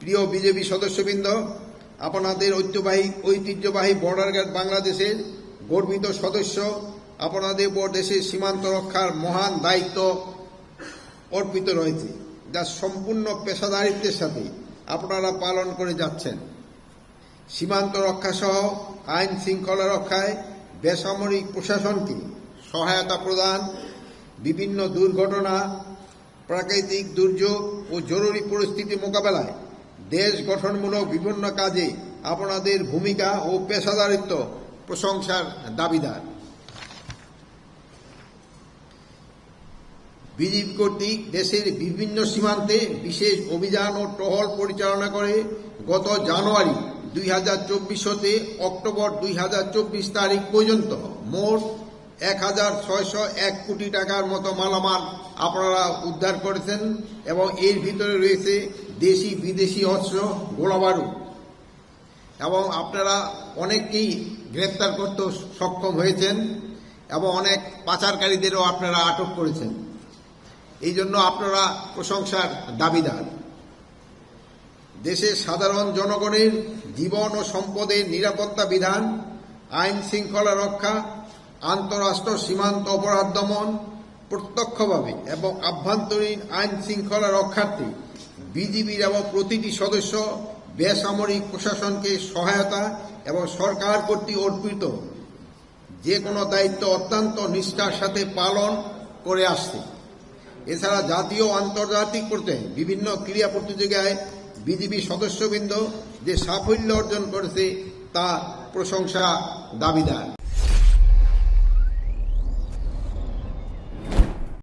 প্রিয় বিজেপি সদস্যবৃন্দ, আপনাদের ঐতিহ্যবাহী ঐতিহ্যবাহী বর্ডার গার্ড বাংলাদেশের গর্বিত সদস্য, আপনাদের উপর দেশের সীমান্ত রক্ষার মহান দায়িত্ব অর্পিত রয়েছে, যা সম্পূর্ণ পেশাদারিত্বের সাথে আপনারা পালন করে যাচ্ছেন। সীমান্ত রক্ষা সহ আইন শৃঙ্খলা রক্ষায় বেসামরিক প্রশাসনকে সহায়তা প্রদান, বিভিন্ন দুর্ঘটনা, প্রাকৃতিক দুর্যোগ ও জরুরি পরিস্থিতি মোকাবেলায় দেশ গঠনমূলক বিভিন্ন কাজে আপনাদের ভূমিকা ও পেশাদারিত্ব প্রশংসার দাবিদার। বিজেপি কর্তৃক দেশের বিভিন্ন সীমান্তে বিশেষ অভিযান ও টহল পরিচালনা করে গত জানুয়ারি দুই হাজার চব্বিশ হতে অক্টোবর দুই হাজার চব্বিশ তারিখ পর্যন্ত মোট এক হাজার ছয়শো এক কোটি টাকার মতো মালামাল আপনারা উদ্ধার করেছেন এবং এর ভিতরে রয়েছে দেশি বিদেশি অস্ত্র, গোলাবারুদ। এবং আপনারা অনেককেই গ্রেপ্তার করতে সক্ষম হয়েছেন এবং অনেক পাচারকারীদেরও আপনারা আটক করেছেন। এই জন্য আপনারা প্রশংসার দাবিদার। দেশের সাধারণ জনগণের জীবন ও সম্পদের নিরাপত্তা বিধান, আইন শৃঙ্খলা রক্ষা আন্তঃরাষ্ট্র সীমান্ত অপরাধ দমন প্রত্যক্ষভাবে এবং আভ্যন্তরীণ আইন শৃঙ্খলা রক্ষার্থে বিজিবির এবং প্রতিটি সদস্য বেসামরিক প্রশাসনকে সহায়তা এবং সরকার কর্তৃক অর্পিত যে কোনো দায়িত্ব অত্যন্ত নিষ্ঠার সাথে পালন করে আসছে। এছাড়া জাতীয় আন্তর্জাতিক পর্যায়ে বিভিন্ন ক্রীড়া প্রতিযোগিতায় বিজেপি সদস্যবৃন্দ যে সাফল্য অর্জন করেছে তা প্রশংসা দাবিদার।